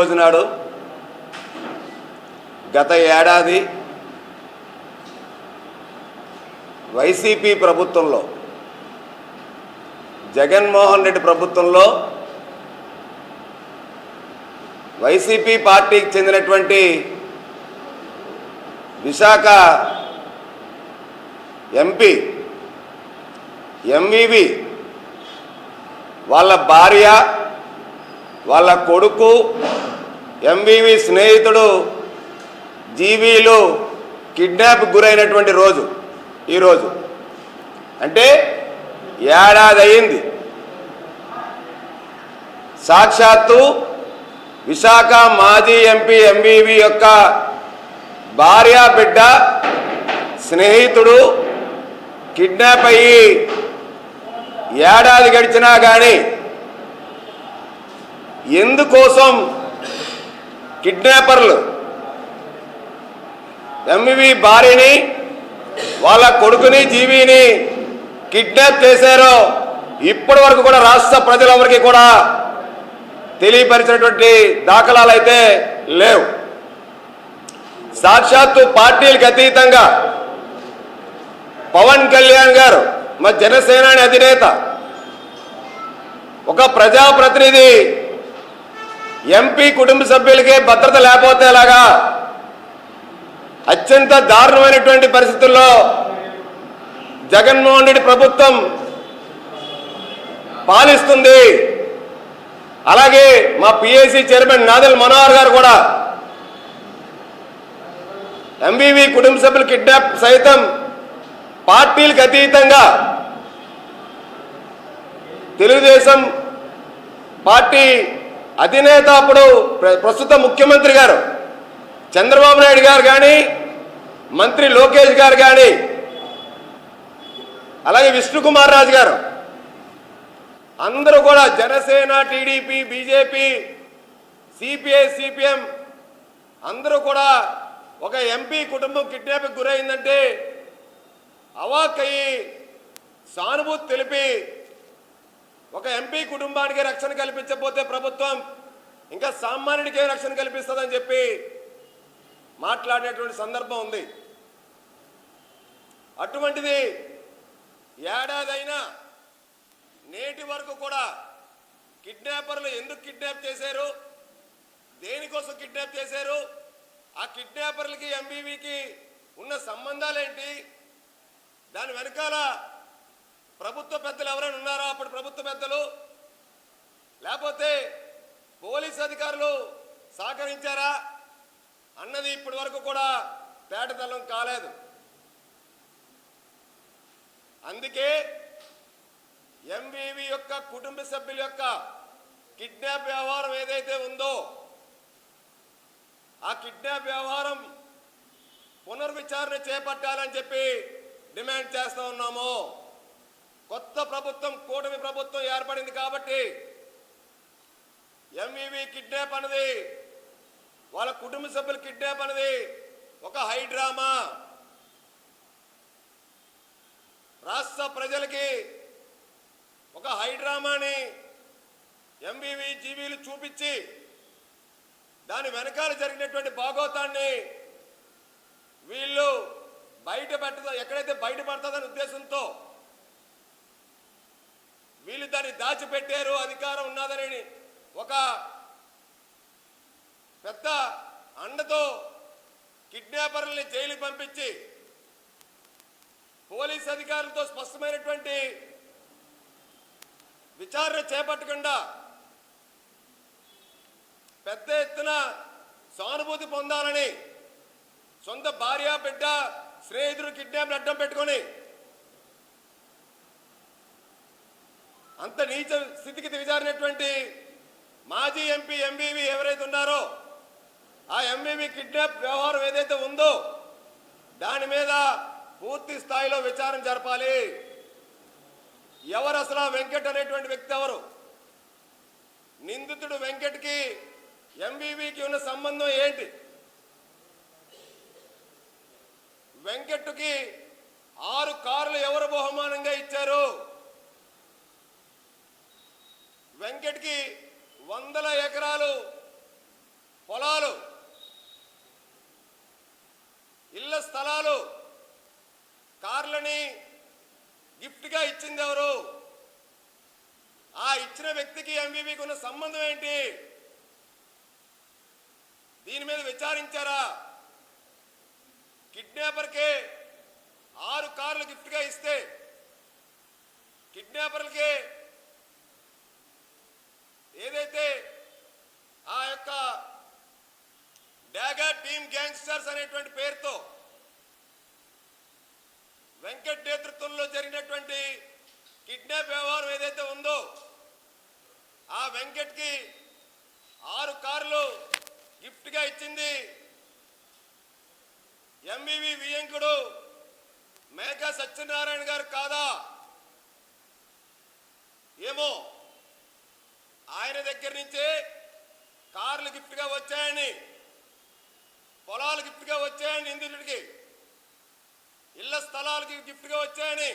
రోజు నాడు గత ఏడాది వైసీపీ ప్రభుత్వంలో జగన్మోహన్ రెడ్డి ప్రభుత్వంలో వైసీపీ పార్టీకి చెందినటువంటి విశాఖ ఎంపీ ఎంవివి వాళ్ళ భార్య వాళ్ళ కొడుకు ఎంవివి స్నేహితుడు జీవీలు కిడ్నాప్ గురైనటువంటి రోజు ఈరోజు అంటే ఏడాది అయింది సాక్షాత్తు విశాఖ మాజీ ఎంపీ ఎంవివి యొక్క భార్య బిడ్డ స్నేహితుడు కిడ్నాప్ అయ్యి ఏడాది గడిచినా కానీ ఎందుకోసం కిడ్నాపర్లు ఎంవి భార్యని వాళ్ళ కొడుకుని జీవిని కిడ్నాప్ చేశారో ఇప్పటి వరకు కూడా రాష్ట్ర ప్రజలెవరికి కూడా తెలియపరిచినటువంటి దాఖలాలు అయితే లేవు. సాక్షాత్తు పార్టీలకు అతీతంగా పవన్ కళ్యాణ్ గారు మా జనసేనాని అధినేత ఒక ప్రజాప్రతినిధి ఎంపీ కుటుంబ సభ్యులకే భద్రత లేకపోతే ఎలాగా? అత్యంత దారుణమైనటువంటి పరిస్థితుల్లో జగన్మోహన్ రెడ్డి ప్రభుత్వం పాలిస్తుంది. అలాగే మా పిఏసీ చైర్మన్ నాదెల్ మనోహర్ గారు కూడా ఎంబీవీ కుటుంబ సభ్యుల కిడ్నాప్ సైతం పార్టీలకు అతీతంగా తెలుగుదేశం పార్టీ అధినేత అప్పుడు ప్ర- ప్రస్తుత ముఖ్యమంత్రి గారు. చంద్రబాబు నాయుడు గారు కానీ మంత్రి లోకేష్ గారు కానీ అలాగే విష్ణుకుమార్ రాజు గారు. అందరూ కూడా Janasena TDP BJP CPI CPM అందరూ కూడా ఒక ఎంపీ కుటుంబం కిడ్నాప్కి గురైందంటే అవాక్కయ్యి సానుభూతి తెలిపి ఒక ఎంపీ కుటుంబానికి రక్షణ కల్పించకపోతే ప్రభుత్వం ఇంకా సామాన్యుడికే రక్షణ కల్పిస్తుందని చెప్పి మాట్లాడినటువంటి సందర్భం ఉంది. అటువంటిది ఏడాదైనా నేటి వరకు కూడా కిడ్నాపర్లు ఎందుకు కిడ్నాప్ చేశారు? దేనికోసం కిడ్నాప్ చేశారు? ఆ కిడ్నాపర్లకి ఎంబీవీకి ఉన్న సంబంధాలేంటి? దాని వెనకాల ప్రభుత్వ పెద్దలు ఎవరైనా ఉన్నారా? అప్పుడు ప్రభుత్వ పెద్దలు? లేకపోతే పోలీస్ అధికారులు సహకరించారా? అన్నది ఇప్పటి వరకు కూడా తేటతెల్లం కాలేదు. అందుకే ఎంవివి యొక్క కుటుంబ సభ్యుల యొక్క కిడ్నాప్ వ్యవహారం ఏదైతే ఉందో ఆ కిడ్నాప్ వ్యవహారం పునర్విచారణ చేపట్టాలని చెప్పి డిమాండ్ చేస్తూ ఉన్నాము. కొత్త ప్రభుత్వం కూటమి ప్రభుత్వం ఏర్పడింది కాబట్టి ఎంవివి కిడ్నాప్ అన్నది. వాళ్ళ కుటుంబ సభ్యులు కిడ్నాప్ అన్నది. ఒక హైడ్రామా రాష్ట్ర ప్రజలకి ఒక హైడ్రామాని ఎంవివి జీవీలు చూపించి దాని వెనకాల జరిగినటువంటి భాగోతాన్ని వీళ్ళు బయట పెట్ట ఎక్కడైతే బయటపడుతుందనే ఉద్దేశంతో వీళ్ళు దాన్ని దాచిపెట్టారు. అధికారం ఉన్నదని ఒక పెద్ద అండతో కిడ్నాపర్లని జైలుకి పంపించి పోలీస్ అధికారులతో స్పష్టమైనటువంటి విచారణ చేపట్టకుండా పెద్ద ఎత్తున సానుభూతి పొందాలని సొంత భార్య బిడ్డ స్నేహితుడు కిడ్నాప్ అడ్డం పెట్టుకొని అంత నీచ స్థితికి దిగజారినటువంటి మాజీ ఎంపీ ఎంబీబీ ఎవరైతే ఉన్నారో ఆ ఎంబీబీ కిడ్నాప్ వ్యవహారం ఏదైతే ఉందో దాని మీద పూర్తి స్థాయిలో విచారణ జరపాలి. ఎవరు అసలు వెంకట్ అనేటువంటి వ్యక్తి ఎవరు? నిందితుడు వెంకట్కి ఎంబీవీకి ఉన్న సంబంధం ఏంటి? వెంకట్కి ఆరు కార్లు ఎవరు బహుమానంగా ఇచ్చారు? వెంకట్కి వందల ఎకరాలు పొలాలు ఇళ్ళ స్థలాలు కార్లని గిఫ్ట్గా ఇచ్చింది ఎవరు? ఆ ఇచ్చిన వ్యక్తికి ఎంబీబీకి ఉన్న సంబంధం ఏంటి? దీని మీద విచారించారా? కిడ్నాపర్కి ఆరు కార్లు గిఫ్ట్గా ఇస్తే కిడ్నాపర్లకి ఏదైతే ఆ యొక్క డాగర్ టీమ్ గ్యాంగ్స్టర్స్ అనేటువంటి పేరుతో వెంకట్ నేతృత్వంలో జరిగినటువంటి కిడ్నాప్ వ్యవహారం ఏదైతే ఉందో ఆ వెంకట్కి ఆరు కార్లు గిఫ్ట్గా ఇచ్చింది ఎంవివి వియంకుడు మేఘా సత్యనారాయణ గారు కాదా? ఏమో ఆయన దగ్గర నుంచే కార్లు గిఫ్ట్గా వచ్చాయని పొలాలు గిఫ్ట్గా వచ్చాయని నిందితుడికి ఇళ్ళ స్థలాలకి గిఫ్ట్గా వచ్చాయని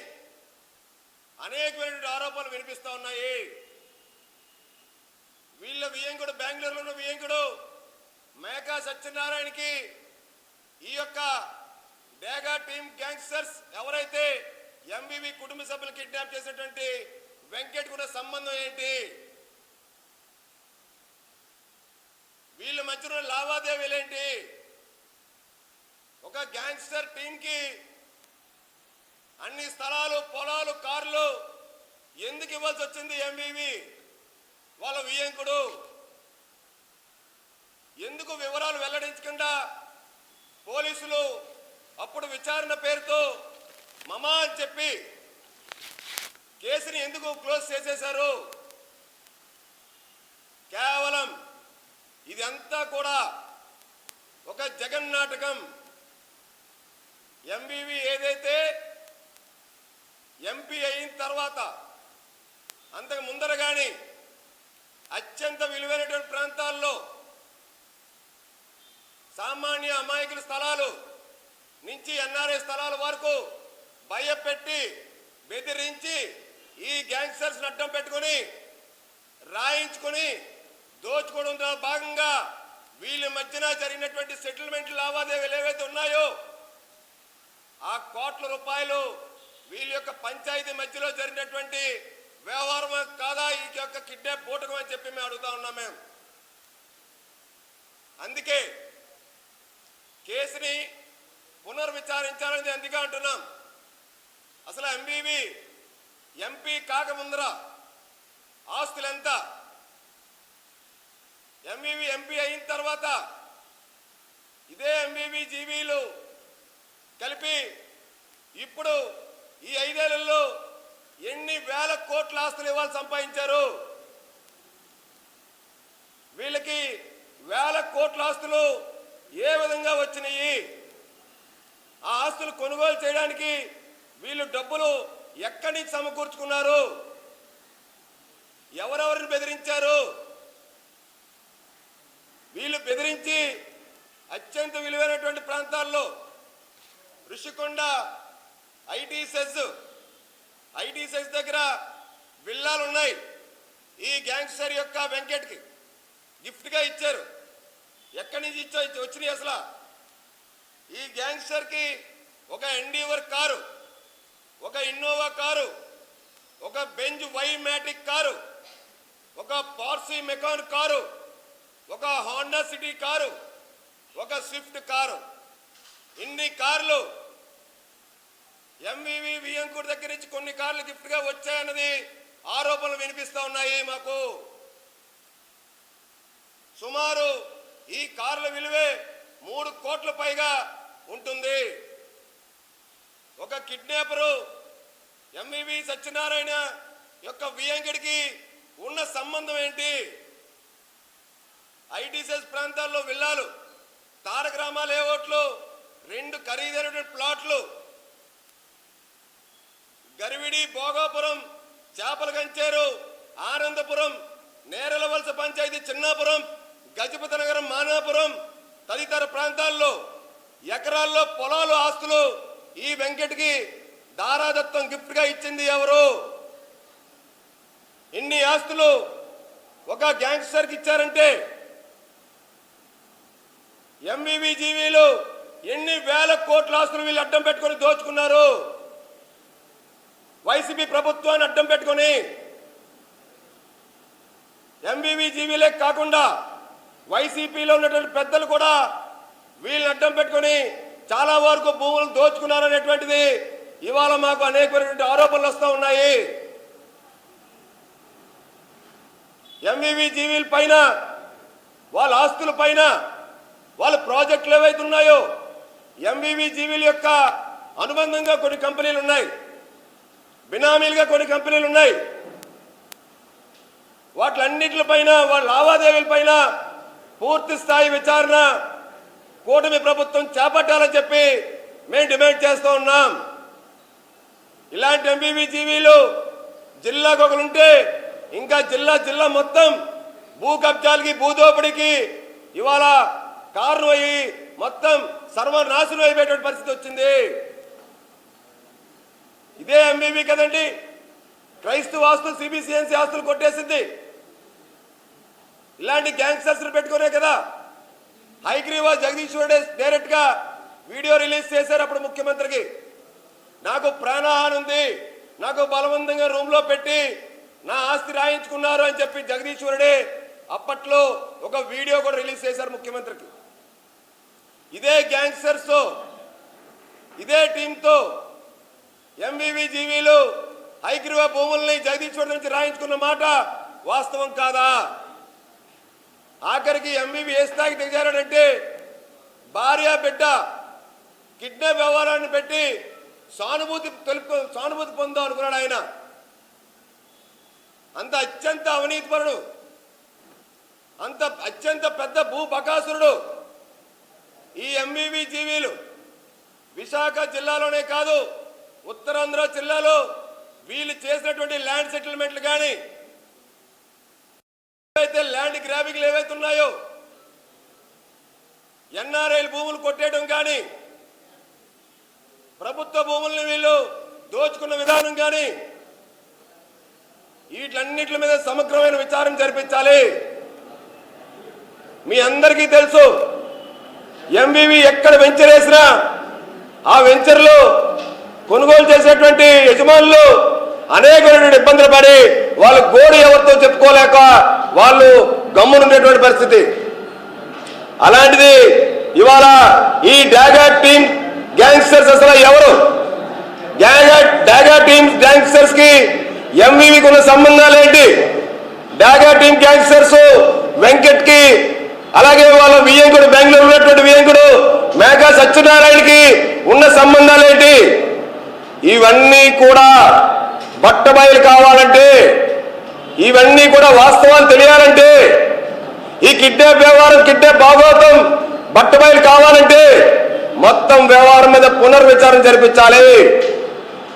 అనేకమైన ఆరోపణలు వినిపిస్తూ ఉన్నాయి. వీళ్ళ వియంకుడు బెంగళూరులో ఉన్న వియంకుడు మేకా సత్యనారాయణకి ఈ యొక్క డేగా టీమ్ గ్యాంగ్స్టర్స్ ఎవరైతే ఎంబీవీ కుటుంబ సభ్యులు కిడ్నాప్ చేసినటువంటి వెంకట్ కూడా సంబంధం ఏంటి? వీళ్ళ మధ్యలో లావాదేవీలు ఏంటి? ఒక గ్యాంగ్స్టర్ టీంకి అన్ని స్థలాలు పొలాలు కార్లు ఎందుకు ఇవ్వాల్సి వచ్చింది ఎంబీవి వాళ్ళ వియంకుడు. ఎందుకు వివరాలు వెల్లడించకుండా పోలీసులు అప్పుడు విచారణ పేరుతో మమా అని చెప్పి కేసుని ఎందుకు క్లోజ్ చేసేశారు? కేవలం ఇదంతా కూడా ఒక జగన్ నాటకం. ఎంబీవి ఏదైతే ఎంపీ అయిన తర్వాత అంతకు ముందర కానీ అత్యంత విలువైనటువంటి ప్రాంతాల్లో సామాన్య అమాయకుల స్థలాలు నుంచి ఎన్ఆర్ఐ స్థలాల వరకు భయపెట్టి బెదిరించి ఈ గ్యాంగ్స్టర్స్ అడ్డం పెట్టుకొని రాయించుకొని దోచుకోవడంలో భాగంగా వీళ్ళ మధ్యన జరిగినటువంటి సెటిల్మెంట్ లావాదేవీలు ఏవైతే ఉన్నాయో ఆ కోట్ల రూపాయలు వీళ్ళ యొక్క పంచాయతీ మధ్యలో జరిగినటువంటి వ్యవహారం కాదా? ఈ యొక్క కిడ్నాప్ పూటకం అని చెప్పి మేము అడుగుతా ఉన్నాం మేము. అందుకే కేసుని పునర్విచారించాలని అందుకే అంటున్నాం. అసలు ఎంబీబీ ఎంపీ కాకముందర ఆస్తులు ఎంత ఎంబీవి ఎంపీ అయిన తర్వాత ఇదే ఎంబీవి జీవీలు కలిపి ఇప్పుడు ఈ ఐదేళ్ళలో ఎన్ని వేల కోట్ల ఆస్తులు ఇవ్వాలి సంపాదించారు? వీళ్ళకి వేల కోట్ల ఆస్తులు ఏ విధంగా వచ్చినాయి? ఆ ఆస్తులు కొనుగోలు చేయడానికి వీళ్ళు డబ్బులు ఎక్కడి నుంచి సమకూర్చుకున్నారు? ఎవరెవరిని బెదిరించారు? వీళ్ళు బెదిరించి అత్యంత విలువైనటువంటి ప్రాంతాల్లో Rushikonda IT SEZ IT SEZ దగ్గర విల్లాలు ఉన్నాయి. ఈ గ్యాంగ్స్టర్ యొక్క వెంకట్కి గిఫ్ట్గా ఇచ్చారు. ఎక్కడి నుంచి ఇచ్చా వచ్చినాయి అసలు. ఈ గ్యాంగ్స్టర్కి ఒక ఎండీవర్ కారు ఒక ఇన్నోవా కారు ఒక బెంజ్ వై మ్యాటిక్ కారు ఒక పార్సీ మెకాన్ కారు ఒక హోండా సిటీ కారు ఒక స్విఫ్ట్ కారు ఇన్ని కార్లు ఎంవివి బియ్యంకూరు దగ్గర నుంచి కొన్ని కార్లు గిఫ్ట్గా వచ్చాయన్నది ఆరోపణలు వినిపిస్తూ ఉన్నాయి మాకు. సుమారు ఈ కార్ల విలువే మూడు కోట్ల పైగా ఉంటుంది. ఒక కిడ్నాపరు ఎంవివి సత్యనారాయణ యొక్క వియంకుడికి ఉన్న సంబంధం ఏంటి? ఐటీసెస్ ప్రాంతాల్లో విల్లాలు తారక రామ లేఅవుట్లు రెండు ఖరీదైనటువంటి ప్లాట్లు. గరివిడి భోగాపురం చేపల కంచేరు ఆనందపురం నేరల వలస పంచాయతీ చిన్నాపురం గజపతి నగరం మానాపురం తదితర ప్రాంతాల్లో ఎకరాల్లో పొలాలు ఆస్తులు ఈ వెంకట్కి దారాదత్తం గిఫ్ట్గా ఇచ్చింది ఎవరు? ఇన్ని ఆస్తులు ఒక గ్యాంగ్స్టర్కి ఇచ్చారంటే ఎంవివి జీవీలు ఎన్ని వేల కోట్ల ఆస్తులు వీళ్ళు అడ్డం పెట్టుకొని దోచుకున్నారు? వైసీపీ ప్రభుత్వాన్ని అడ్డం పెట్టుకొని ఎంవివి జీవీలే కాకుండా వైసీపీలో ఉన్నటువంటి పెద్దలు కూడా వీళ్ళని అడ్డం పెట్టుకొని చాలా వరకు భూములు దోచుకున్నారనేటువంటిది ఇవాళ మాకు అనేకమైనటువంటి ఆరోపణలు వస్తూ ఉన్నాయి. ఎంవివి జీవీల పైన వాళ్ళ ఆస్తుల పైన వాళ్ళ ప్రాజెక్టులు ఏవైతే ఉన్నాయో ఎంవివి జీవీల యొక్క అనుబంధంగా కొన్ని కంపెనీలు ఉన్నాయి. బినామీలుగా కొన్ని కంపెనీలు ఉన్నాయి. వాటిలన్నిటిపైన వాళ్ళ లావాదేవీల పైన పూర్తి స్థాయి విచారణ కూటమి ప్రభుత్వం చేపట్టాలని చెప్పి మేము డిమాండ్ చేస్తూ ఉన్నాం. ఇలాంటి ఎంబీబీ జీవీలు జిల్లాకు ఒకరు ఉంటే ఇంకా జిల్లా జిల్లా మొత్తం భూ కబ్జాలకి భూదోపిడికి ఇవాళ కారు అయ్యి మొత్తం సర్వనాశనం అయిపోయేటువంటి పరిస్థితి వచ్చింది. ఇదే ఎంబీబీ కదండి? క్రైస్తవ ఆస్తులు సిబిసిఎన్సీ ఆస్తులు కొట్టేసింది. ఇలాంటి గ్యాంగ్స్టర్స్ పెట్టుకునే కదా. హైగ్రీవా జగదీశ్వరుడే డైరెక్ట్గా వీడియో రిలీజ్ చేశారు అప్పుడు ముఖ్యమంత్రికి. నాకు ప్రాణహాని ఉంది. నాకు బలవంతంగా రూమ్లో పెట్టి నా ఆస్తి రాయించుకున్నారు అని చెప్పి జగదీశ్వరుడే అప్పట్లో ఒక వీడియో కూడా రిలీజ్ చేశారు ముఖ్యమంత్రికి. ఇదే గ్యాంగ్స్టర్స్ ఇదే టీంతో ఎంవివి జీవీలు హైగ్రీవ భూముల్ని జగదీశ్వర్ నుంచి రాయించుకున్న మాట వాస్తవం కాదా? ఆఖరికి ఎంవివి ఏ స్థాయికి దిగారంటే భార్య బిడ్డ కిడ్నాప్ వ్యవహారాన్ని పెట్టి సానుభూతి తెలుపు సానుభూతి పొందాం అనుకున్నాడు ఆయన. అంత అత్యంత అవినీతిపరుడు అంత అత్యంత పెద్ద భూ బకాసురుడు ఈ ఎంబీబీ జీవీలు విశాఖ జిల్లాలోనే కాదు ఉత్తరాంధ్ర జిల్లాలో వీళ్ళు చేసినటువంటి ల్యాండ్ సెటిల్మెంట్లు కానీ ఏవైతే ల్యాండ్ గ్రాబింగ్లు ఏవైతే ఉన్నాయో ఎన్ఆర్ఐలు భూములు కొట్టేయడం కానీ ప్రభుత్వ భూముల్ని వీళ్ళు దోచుకున్న విధానం కానీ వీటన్నిటి మీద సమగ్రమైన విచారం జరిపించాలి. మీ అందరికీ తెలుసు ఎంవివి ఎక్కడ వెంచర్ వేసినా ఆ వెంచర్లు కొనుగోలు చేసేటువంటి యజమానులు అనేకమైనటువంటి ఇబ్బందులు పడి వాళ్ళ గోడు ఎవరితో చెప్పుకోలేక వాళ్ళు గమ్మునుండేటువంటి పరిస్థితి. అలాంటిది ఇవాళ ఈ డాగా టీమ్ గ్యాంగ్స్టర్స్ అసలు ఎవరు? డాగా డాగా టీమ్ గ్యాంగ్స్టర్స్కి ఎంవివికి ఉన్న సంబంధాలు ఏంటి? డాగా టీమ్ గ్యాంగ్స్టర్స్ వెంకట్కి అలాగే వాళ్ళ వియంకుడు బెంగళూరు ఉన్నటువంటి వియంకుడు మేఘా సత్యనారాయణకి ఉన్న సంబంధాలు ఏంటి ఇవన్నీ కూడా బట్టబయలు కావాలంటే ఇవన్నీ కూడా వాస్తవాలు తెలియాలంటే ఈ కిడ్నాప్ వ్యవహారం కిడ్నాప్ భాగవతం బట్టబయలు కావాలంటే మొత్తం వ్యవహారం మీద పునర్విచారణ జరిపించాలి.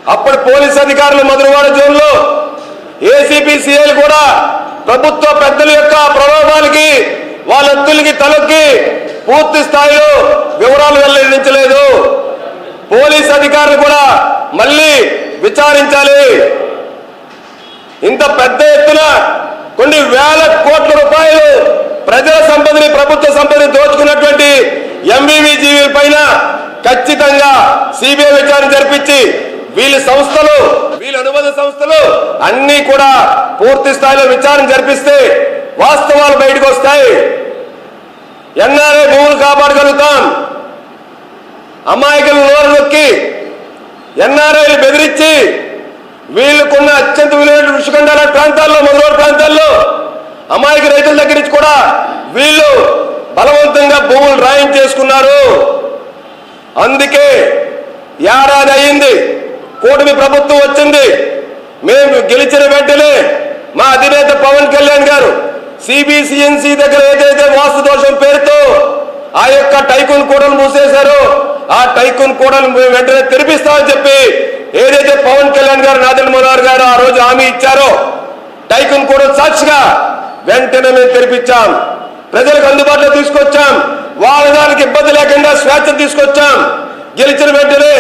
అప్పుడు పోలీస్ అధికారులు మధురవాడ జోన్లో ఏసీపీ సిఐలు కూడా ప్రభుత్వ పెద్దల యొక్క ప్రలోభాలకి వాళ్ళ తలొక్కి పూర్తి స్థాయిలో వివరాలు వెల్లడించలేదు. పోలీస్ అధికారులు కూడా మళ్ళీ విచారించాలి. ఇంత పెద్ద ఎత్తున కొన్ని వేల కోట్ల రూపాయలు ప్రజల సంపదని ప్రభుత్వ సంపదని దోచుకున్నటువంటి ఎంబీవీ జీవీల పైన ఖచ్చితంగా సిబిఐ విచారణ జరిపించి వీళ్ళ సంస్థలు వీళ్ళ అనుబంధ సంస్థలు అన్ని కూడా పూర్తి స్థాయిలో విచారణ జరిపిస్తే వాస్తవాలు బయటకు వస్తాయి. ఎన్ఆర్ఐ భూములు కాపాడగలుగుతాం. అమాయకులు నోరు నొక్కి ఎన్ఆర్ఐలు బెదిరించి వీళ్ళకున్న అత్యంత విలువైన ఋషికొండాల ప్రాంతాల్లో మొదలూరు ప్రాంతాల్లో అమాయక రైతుల దగ్గర నుంచి కూడా వీళ్ళు బలవంతంగా భూములు రాయించేసుకున్నారు అందుకే ఏడాది అయింది కూటమి ప్రభుత్వం వచ్చింది. మేము గెలిచిన వెంటనే మా అధినేత పవన్ కళ్యాణ్ గారు సిబిసిఎన్సి దగ్గర ఏదైతే ఆ యొక్క టైకున్ కూడలు మూసేశారు. ఆ టైకున్ కూడలు వెంటనే తెరిపిస్తామని చెప్పి ఏదైతే పవన్ కళ్యాణ్ గారు నాదల్ మనోహర్ గారు ఆ రోజు హామీ ఇచ్చారో టైకున్ కూడలు సాక్షిగా వెంటనే మేము తెరిపించాం ప్రజలకు అందుబాటులో తీసుకొచ్చాం. వాళ్ళ దానికి ఇబ్బంది లేకుండా స్వేచ్ఛ తీసుకొచ్చాం. గెలిచిన వెంటనే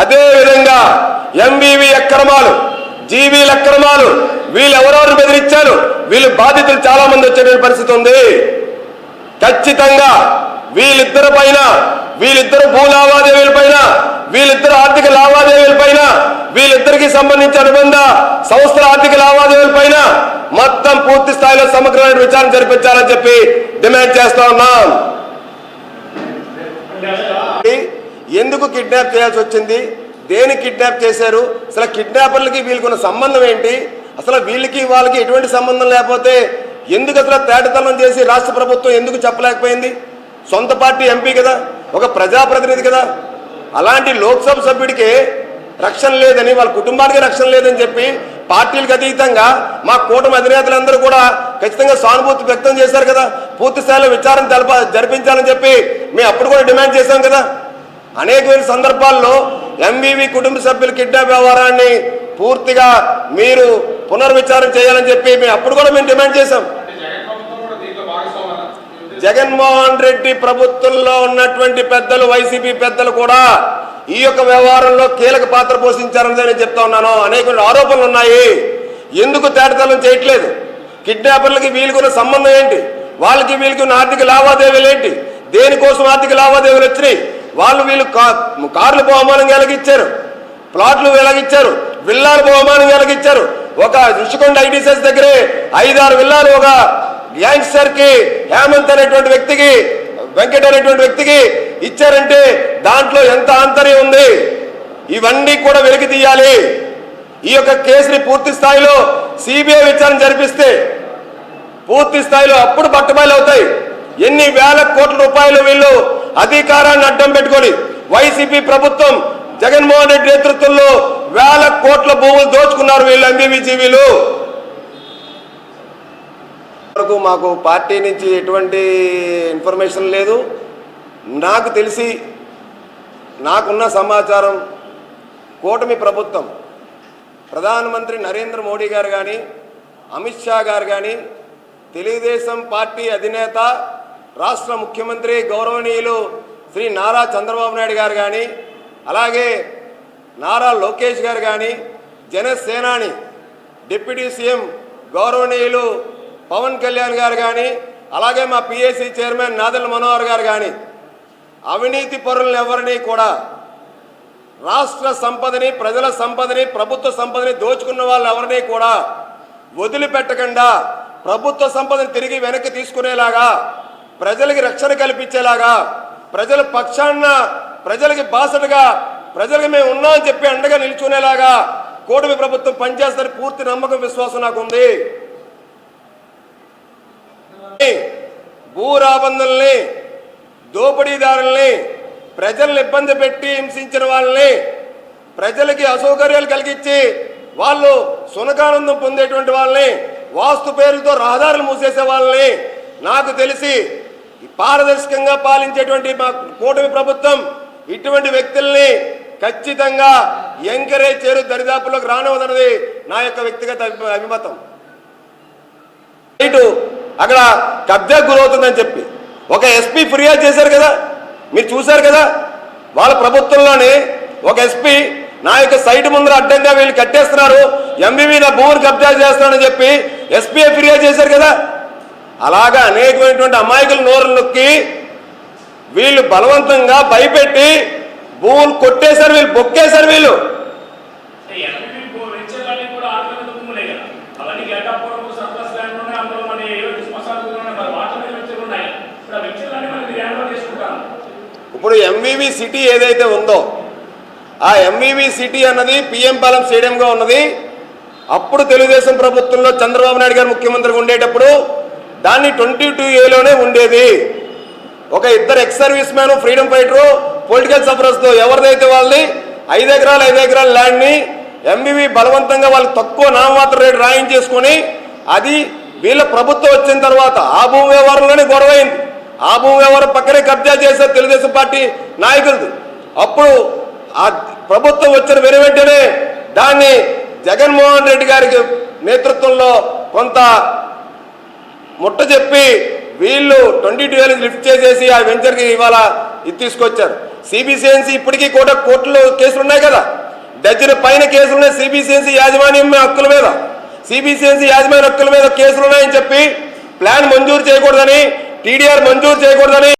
అదే విధంగా ఎంవివి అక్రమాలు జీవీల అక్రమాలు వీళ్ళు ఎవరెవరు బెదిరించారు? వీళ్ళు బాధితులు చాలా మంది వచ్చే పరిస్థితి ఉంది. ఖచ్చితంగా వీళ్ళిద్దరి పైన వీళ్ళిద్దరు భూ లావాదేవీల పైన వీళ్ళిద్దరు ఆర్థిక లావాదేవీల పైన వీళ్ళిద్దరికి సంబంధించిన అనుబంధ సంస్థల ఆర్థిక లావాదేవీల పైన మొత్తం పూర్తి స్థాయిలో సమగ్రమైన విచారణ జరిపించాలని చెప్పి డిమాండ్ చేస్తా ఉన్నాం. ఎందుకు కిడ్నాప్ చేయాల్సి వచ్చింది? దేని కిడ్నాప్ చేశారు? అసలు కిడ్నాపర్లకి వీళ్ళకున్న సంబంధం ఏంటి? అసలు వీళ్ళకి వాళ్ళకి ఎటువంటి సంబంధం లేకపోతే ఎందుకు అసలు తేటతనం చేసి రాష్ట్ర ప్రభుత్వం ఎందుకు చెప్పలేకపోయింది? సొంత పార్టీ ఎంపీ కదా ఒక ప్రజాప్రతినిధి కదా. అలాంటి లోక్సభ సభ్యుడికి రక్షణ లేదని వాళ్ళ కుటుంబానికి రక్షణ లేదని చెప్పి పార్టీలకు అతీతంగా మా కూటమి అధినేతలందరూ కూడా ఖచ్చితంగా సానుభూతి వ్యక్తం చేశారు కదా. పూర్తి స్థాయిలో విచారణ తెలప జరిపించాలని చెప్పి మేము అప్పుడు కూడా డిమాండ్ చేశాం కదా. అనేకమైన సందర్భాల్లో ఎంవీవి కుటుంబ సభ్యుల కిడ్నాప్ వ్యవహారాన్ని పూర్తిగా మీరు పునర్విచారణ చేయాలని చెప్పి మేము అప్పుడు కూడా మేము డిమాండ్ చేశాం అంటే జగన్ ప్రభుత్వం కూడా దీంట్లో భాగస్వామ్యం జగన్మోహన్ రెడ్డి ప్రభుత్వంలో ఉన్నటువంటి పెద్దలు వైసీపీ పెద్దలు కూడా ఈ యొక్క వ్యవహారంలో కీలక పాత్ర పోషించారని నేను చెప్తా ఉన్నాను. అనేక ఆరోపణలు ఉన్నాయి. ఎందుకు తేటతలం చేయట్లేదు? కిడ్నాపర్లకి వీలుకున్న సంబంధం ఏంటి? వాళ్ళకి వీళ్ళకి ఉన్న ఆర్థిక లావాదేవీలు ఏంటి? దేనికోసం ఆర్థిక లావాదేవీలు వచ్చినాయి? వాళ్ళు వీళ్ళు కా- కార్లు బహుమానంగా ఎలాగిచ్చారు? ప్లాట్లు ఎలాగిచ్చారు? విల్లాలు బహుమానంగా ఎలాగిచ్చారు? ఒక ఋషికొండ ఐటీసెస్ దగ్గరే ఐదారు విల్లాలు ఒక గ్యాంగ్స్టర్కి హేమంత్ అనేటువంటి వ్యక్తికి వెంకట అనేటువంటి వ్యక్తికి ఇచ్చారంటే దాంట్లో ఎంత ఆంతర్యం ఉంది? ఇవన్నీ కూడా వెలికి తీయాలి. ఈ యొక్క కేసుని పూర్తి స్థాయిలో సిబిఐ విచారణ జరిపిస్తే పూర్తి స్థాయిలో అప్పుడు బట్టబయలు అవుతాయి. ఎన్ని వేల కోట్ల రూపాయలు వీళ్ళు అధికారాన్ని అడ్డం పెట్టుకొని వైసీపీ ప్రభుత్వం జగన్మోహన్ రెడ్డి నేతృత్వంలో వేల కోట్ల భూములు దోచుకున్నారు వీళ్ళు ఎంబీబీ జీవీలు వరకు మాకు పార్టీ నుంచి ఎటువంటి ఇన్ఫర్మేషన్ లేదు. నాకు తెలిసి నాకున్న సమాచారం కూటమి ప్రభుత్వం ప్రధానమంత్రి నరేంద్ర మోడీ గారు కానీ అమిత్ షా గారు కానీ తెలుగుదేశం పార్టీ అధినేత రాష్ట్ర ముఖ్యమంత్రి గౌరవనీయులు శ్రీ నారా చంద్రబాబు నాయుడు గారు కానీ అలాగే నారా లోకేష్ గారు కానీ జనసేనాని డిప్యూటీ సీఎం గౌరవనీయులు పవన్ కళ్యాణ్ గారు కానీ అలాగే మా పిఎస్సి చైర్మన్ నాదల్ మనోహర్ గారు కానీ అవినీతి పరులను ఎవరిని కూడా రాష్ట్ర సంపదని ప్రజల సంపదని ప్రభుత్వ సంపదని దోచుకున్న వాళ్ళు ఎవరిని కూడా వదిలిపెట్టకుండా ప్రభుత్వ సంపదను తిరిగి వెనక్కి తీసుకునేలాగా ప్రజలకి రక్షణ కల్పించేలాగా ప్రజల పక్షాన ప్రజలకి బాసటగా ప్రజలకి మేము ఉన్నామని చెప్పి అండగా నిల్చునేలాగా కూటమి ప్రభుత్వం పనిచేస్తారని పూర్తి నమ్మకం విశ్వాసం నాకు ఉంది. భూరాబందుల్ని దోపిడీదారుల్ని ప్రజల్ని ఇబ్బంది పెట్టి హింసించిన వాళ్ళని ప్రజలకి అసౌకర్యాలు కలిగించి వాళ్ళు సునకానందం పొందేటువంటి వాళ్ళని వాస్తు పేరుతో రహదారులు మూసేసే వాళ్ళని నాకు తెలిసి పారదర్శకంగా పాలించేటువంటి మా కూటమి ప్రభుత్వం ఇటువంటి వ్యక్తుల్ని ఖచ్చితంగా ఎంకరేజ్ చేరు దరిదాపులోకి రానవదన్నది నా యొక్క వ్యక్తిగత అభిమతం. ఇటు అక్కడ కబ్జా గురవుతుందని చెప్పి. ఒక ఎస్పీ ఫిర్యాదు చేశారు కదా? మీరు చూశారు కదా? వాళ్ళ ప్రభుత్వంలోనే ఒక ఎస్పీ నా యొక్క సైట్ ముందర అడ్డంగా వీళ్ళు కట్టేస్తున్నారు. ఎంబీవీ నా భూమిని కబ్జా చేస్తున్నాడని చెప్పి ఎస్పీఏ ఫిర్యాదు చేశారు కదా? అలాగా అనేకమైనటువంటి అమాయకుల నోరు నొక్కి వీళ్ళు బలవంతంగా భయపెట్టి భూములు కొట్టేశారు వీళ్ళు బొక్కేశారు వీళ్ళు ఎంపీ వెంచర్లన్నీ కూడా ఆర్థిక భూములే కదా అవన్నీ గడ్డాపురం సర్ప్లస్ ల్యాండ్ ఉన్నాయి అందులో మన ఏడు శ్మశానాలు ఉన్నాయి మరి వాటర్ మీద వెంచర్లు ఉన్నాయి ఇప్పుడు ఆ వెంచర్లన్నీ మనకి హ్యాండ్ చేసుకుంటాను ఇప్పుడు ఎంవివి సిటీ ఏదైతే ఉందో ఆ ఎంవివి సిటీ అన్నది పిఎం పాలెం స్టేడియంగా ఉన్నది. అప్పుడు తెలుగుదేశం ప్రభుత్వంలో చంద్రబాబు నాయుడు గారు ముఖ్యమంత్రిగా ఉండేటప్పుడు దాన్ని ట్వంటీ టూ ఏలోనే ఉండేది. ఒక ఇద్దరు ex serviceman freedom fighter political సఫరస్తో ఎవరిదైతే వాళ్ళది ఐదు ఎకరాలు ఐదు ఎకరాల ల్యాండ్ని ఎంబీవీ బలవంతంగా వాళ్ళు తక్కువ నామమాత్ర రేటు రాయించేసుకొని అది వీళ్ళ ప్రభుత్వం వచ్చిన తర్వాత ఆ భూమి వ్యవహారంలోనే గొడవ అయింది ఆ భూమి ఎవరు పక్కనే కబ్జా చేశారు తెలుగుదేశం పార్టీ నాయకులది. అప్పుడు ఆ ప్రభుత్వం వచ్చిన వెను వెంటనే దాన్ని జగన్మోహన్ రెడ్డి గారికి నేతృత్వంలో కొంత ముట్ట చెప్పి వీళ్ళు ట్వంటీ టూ నుంచి లిఫ్ట్ చేసేసి ఆ వెంచర్కి ఇవాళ ఇది తీసుకొచ్చారు. సిబిసిఎన్సీ ఇప్పటికీ కూడా కోర్టులో కేసులు ఉన్నాయి కదా. డజన్ పైన కేసులు ఉన్నాయి. సిబిసిఎన్సి యాజమాన్యం హక్కుల మీద. సిబిసిఎన్సీ యాజమాన్య హక్కుల మీద కేసులు ఉన్నాయని చెప్పి ప్లాన్ మంజూరు చేయకూడదని టీడీఆర్ మంజూరు చేయకూడదని